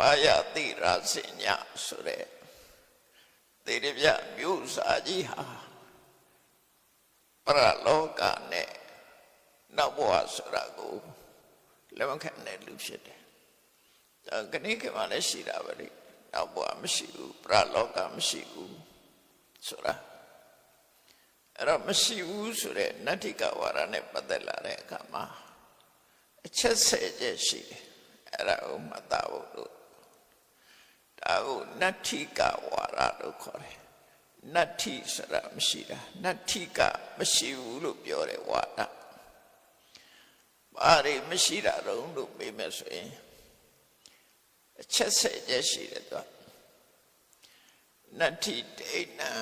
ပါယတိရာစင်ညဆိုတဲ့သေရပြမြို့စာကြီးဟာပရလောကနဲ့နောက်ဘဝဆိုတာကိုလက်မခံတဲ့လူဖြစ်တယ်။ဒါကနေ့ကမှလည်းရှိတာပဲလေ။နောက်ဘဝမရှိဘူးပရလောကမရှိဘူးဆိုတာအဲ့တော့မရှိဘူးဆိုတဲ့နတ္ထိကဝါဒနဲ့ပတ်သက်လာတဲ့အခါမှာအချက်ဆယ်ချက်ရှိတယ်အဲ့ဒါကိုမှတ်သားဖို့လို့ ဒါကိုနတ္ထိကဝါဒလို့ခေါ်တယ်နတ္ထိဆိုတာမရှိတာနတ္ထိကမရှိဘူးလို့ပြောတယ်ဝါဒဘာတွေမရှိတာတော့လို့ပြောမယ်ဆိုရင်အချက်ဆယ်ချက်ရှိတယ်သူကနတ္ထိဒိဋ္ဌံ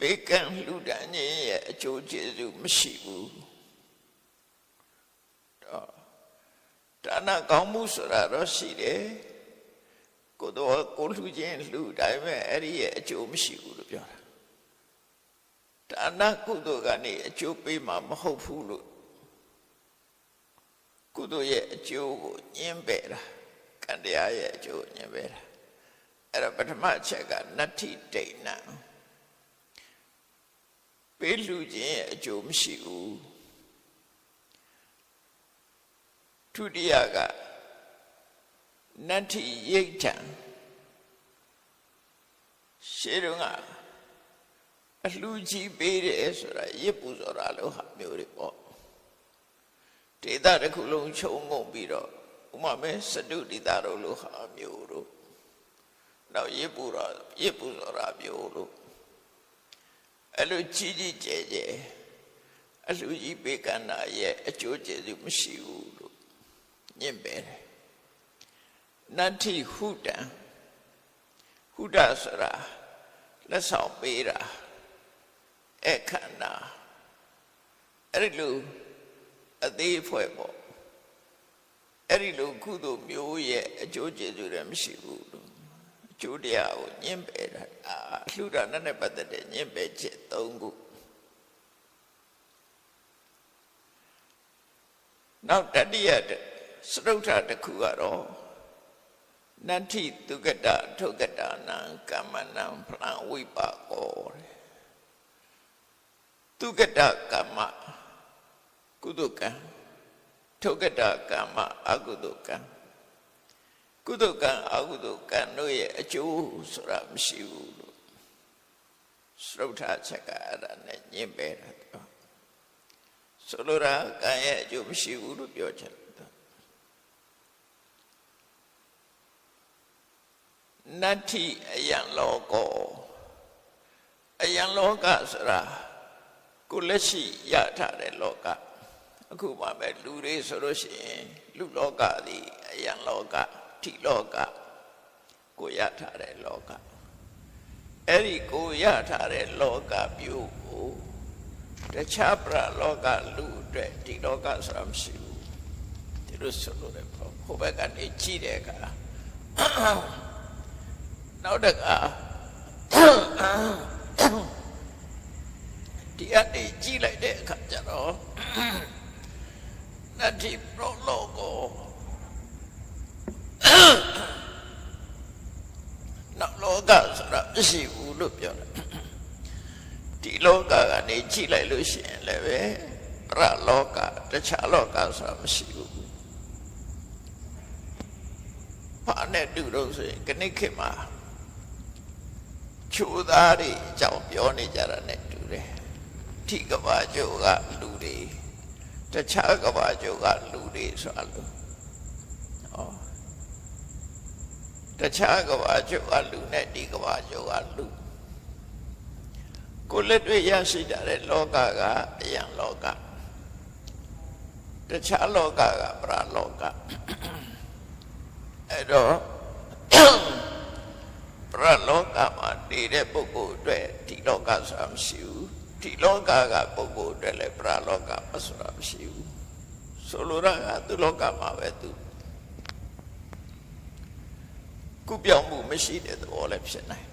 ဘေကံလူဒန်းခြင်းရဲ့အကျိုးကျေးဇူးမရှိဘူးတော့ ဒါနကောင်းမှုဆိုတာတော့ရှိတယ်ကိုယ်တော့ကိုယ်လူချင်းလူတိုင်းပဲအဲ့ဒီရဲ့အကျိုးမရှိဘူးလို့ပြောတာဒါနကုသိုလ်ကနေအကျိုးပေးမှာမဟုတ်ဘူးလို့ကုသိုလ်ရဲ့အကျိုးကိုညှင်းပယ်တာကံတရားရဲ့အကျိုးကိုညှင်းပယ်တာအဲ့ဒါပထမအချက်ကနတ္ထိဒိဋ္ဌံပေးလူချင်းရဲ့အကျိုးမရှိဘူး ဒုတိယကနတ္ထိရိဋ္ဌံရှေးတုန်းကအလှူကြီးပေးတယ်ဆိုတာရစ်ပူဆိုတာလို့ဟာမျိုးတွေပေါ့ဒေသတစ်ခုလုံးခြုံငုံပြီးတော့ဥမာမဲစတုဒေသတို့လို့ဟာမျိုးတို့နောက်ရစ်ပူတော့ရစ်ပူဆိုတာမျိုးတို့အဲ့လိုကြီးကြီးကျယ်ကျယ်အလှကြီးပေးကန္တာရဲ့အကျိုးကျေးဇူးမရှိဘူးလို့ ညင့်ပဲတယ်နတ္ထိဟုတံဟုတဆိုတာလက်ဆောင်ပေးတာအခန္ဓာအဲ့ဒီလိုအသေးဖွဲ့ပေါ့အဲ့ဒီလိုကုသိုလ်မျိုးရဲ့အကျိုးကျေးဇူးလည်းမရှိဘူးလို့ကျိုးတရားကိုညှင်းပယ်တာအာလှူဒါနနဲ့ပတ်သက်တဲ့ညှင်းပယ်ချက်၃ခုနောက်တတိယ စရုထတစ်ခုကတော့နတ္ထိတုကတထုကတနာကမ္မနံဖလံဝိပါကောတဲ့တုကတကမ္မကုသကံထုကတကမ္မအကုသကံကုသကံအကုသကံတို့ရဲ့အကျိုးဆိုတာမရှိဘူးလို့စရုထချက်ကအဲ့ဒါနဲ့ညင်ပဲတာဆိုလိုတာကံရဲ့အကျိုးမရှိဘူးလို့ပြောချင်တယ် နတ္ထိအယံလောကောအယံလောကဆိုတာကိုလက်ရှိရထားတဲ့လောကအခုမှပဲလူတွေဆိုလို့ရှိရင်လူလောကသည်အယံလောကထိလောကကိုရထားတဲ့လောကအဲ့ဒီကိုရထားတဲ့လောကမျိုးကိုတခြားပရလောကလူအတွက်ဒီလောကဆိုတာမရှိဘူးဒီလိုဆိုလို့ရပေါ့ဟိုဘက်ကနေကြည့်တဲ့အခါ နောက်တကဒီအနေကြည့်လိုက်တဲ့အခါကျတော့နတ္တိပရလောကောနောက်လောကဆိုတာမရှိဘူးလို့ပြောတယ်ဒီလောကကနေကြည့်လိုက်လို့ရှိရင်လည်းပဲပရလောကတခြားလောကဆိုတာမရှိဘူးဘာနဲ့တူတော့ဆိုရင်ခဏခေတ်မှာ ချိုးသားတွေအကြောင်းပြောနေကြတာနဲ့တူတယ်ထိကဘာကျိုးကလူတွေတခြားကဘာကျိုးကလူတွေဆိုတာလို့ဩတခြားကဘာကျိုးကလူနဲ့ဒီကဘာကျိုးကလူကိုလက်တွေ့ရရှိကြတဲ့လောကကအယံလောကတခြားလောကကပရလောကအဲ့တော့ပရလောကမှာ နေတဲ့ပုဂ္ဂိုလ်အတွက်ဒီလောကဆိုတာမရှိဘူးဒီလောကကပုဂ္ဂိုလ်အတွက်လည်းပရလောကမဆိုတာမရှိဘူးဆိုလိုတာကသူလောကမှာပဲသူကုပြောင်းမှုမရှိတဲ့သဘောလည်းဖြစ်နိုင်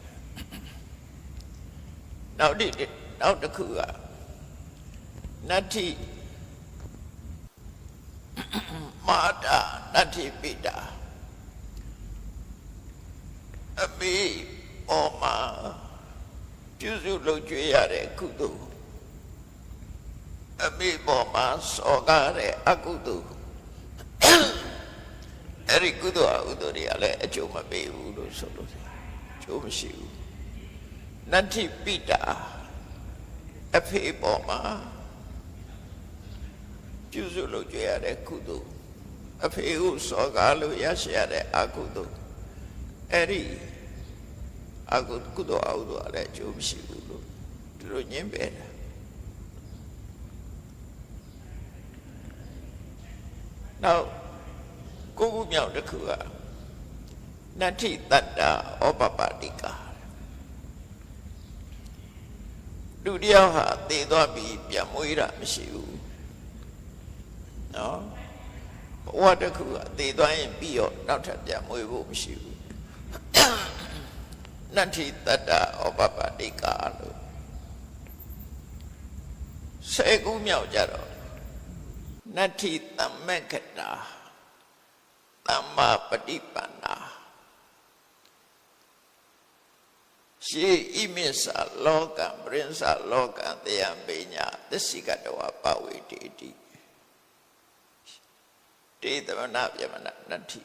နောက်ဒီနောက်တစ်ခုကနတ္ထိမာတာနနတ္ထိပိတာအမေ ပေါ်မှာပြုစုလုပ်ကြွေးရတဲ့ကုသိုလ်အမေပေါ်မှာစော်ကားတဲ့အကုသိုလ်အဲ့ဒီကုသိုလ်အကုသိုလ်တွေကလည်းအကျိုးမပေးဘူးလို့ဆိုလို့တယ်အကျိုးမရှိဘူးနတ္ထိပိတာအဖေပေါ်မှာပြုစုလုပ်ကြွေးရတဲ့ကုသိုလ်အဖေကိုစော်ကားလို့ရရှိရတဲ့အကုသိုလ်အဲ့ဒီ အကုကုသိုလ်အကုသိုလ်ကလည်းအကျိုးမရှိဘူးလို့သူတို့ညင်းပယ်တယ်နောက်ကိုကုမြောက်တစ်ခုကနတ္ထိတတ္တာဩပပတိကာလူတယောက်ဟာသေသွားပြီးပြန်မွေးတာမရှိဘူးနော်ဘဝတစ်ခုကသေသွားရင်ပြီးတော့နောက်ထပ်ပြန်မွေးဖို့မရှိဘူး နတ္ထိတတ္တဩပပတိကာလို့ဆယ်ခုမြောက်ကြတော့နတ္ထိသမ္မကတာသမ္မာပฏิပန္နာရှေဣမိစ္ဆာလောကံပရိစ္ဆာလောကံတယံပိညာသစ္စိကတဝပဝေတိတိတေသမနာပြမနာနတ္ထိ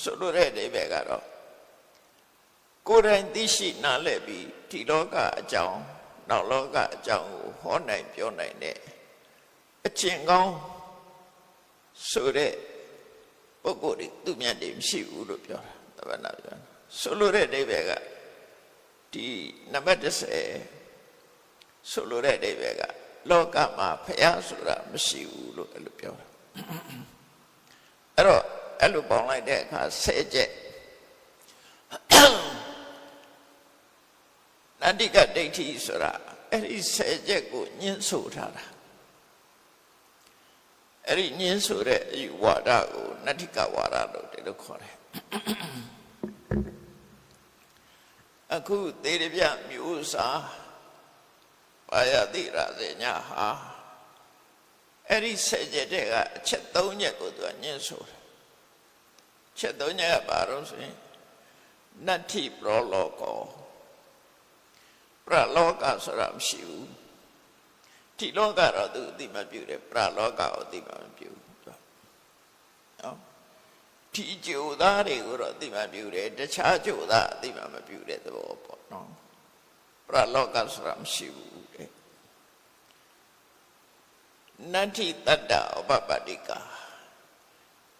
ဆိုလိုတဲ့အိဗေကတော့ ကိုယ်တိုင်သိရှိနားလည်ပြီးဒီလောကအကြောင်းနောက်လောကအကြောင်းကိုဟောနိုင်ပြောနိုင်တဲ့အကျင့်ကောင်းဆိုတဲ့ပုဂ္ဂိုလ်တွေသူမြတ်တွေမရှိဘူးလို့ပြောတာတပည့်နာပြောဆိုလိုတဲ့အိဗေကဒီနံပါတ်30ဆိုလိုတဲ့အိဗေကလောကမှာဖះဆိုတာမရှိဘူးလို့အဲ့လိုပြောတာအဲ့တော့အဲ့လိုပေါင်းလိုက်တဲ့အခါဆဲချက် နတ္တိကဒိဋ္ဌိဆိုတာအဲ့ဒီဆဲချက်ကိုညှင်းဆိုထားတာအဲ့ဒီညှင်းဆိုတဲ့အယူဝါဒကိုနတ္တိကဝါဒလို့ဒီလိုခေါ်တယ်အခုသေရပြမျိုးစားပါယတိရစေညာဟာအဲ့ဒီဆဲချက်တွေကအချက်၃ချက်ကိုသူကညှင်းဆိုတယ်ချက်၃ချက်ကဘာလို့ဆိုရင်နတ္ထိပရောလောကောပ ရလောကဆိုတာမရှိဘူးဒီလောကတော့သူအတိမပြုတယ်ပရလောကကိုအတိမမပြုဘူးနော်ဒီကြိုသားတွေကိုတော့အတိမပြုတယ်တခြားကြိုသားအတိမမပြုတဲ့သဘောပေါ့နော်ပရလောကဆိုတာမရှိဘူးတဲ့နတ္ထိတတ္တဥပပတ္တိကာ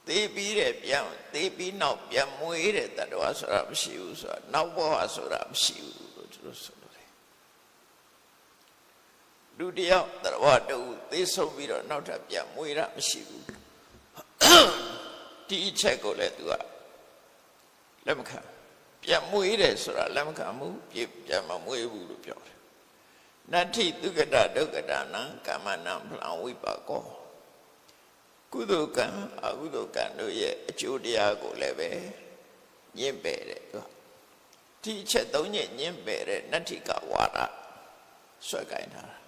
သေပြီးတဲ့ပြန်သေပြီးနောက်ပြန်မွေးတဲ့တတ္တဝါဆိုတာမရှိဘူးဆိုတာနောက်ဘဝဆိုတာမရှိဘူးလို့သူတို့ဆို လို့တယ်လူတယောက်တတ္တဝါတူသေဆုံးပြီးတော့နောက်ထပ်ပြန်မွေးတာမရှိဘူးဒီအချက်ကိုလည်းသူကလက်မခံပြန်မွေးတယ်ဆိုတာလက်မခံဘူးပြန်မမွေးဘူးလို့ပြောတယ်နတ္ထိဒုက္ကတဒုက္ကတနံကာမနံဖလံဝိပါကောကုသိုလ်ကံအကုသိုလ်ကံတို့ရဲ့အကျိုးတရားကိုလည်းပဲညှင့်ပယ်တယ်သူဒီအချက်သုံးညညှင့်ပယ်တဲ့နတ္ထိကဝါဒဆွဲကိုင်းထားတာ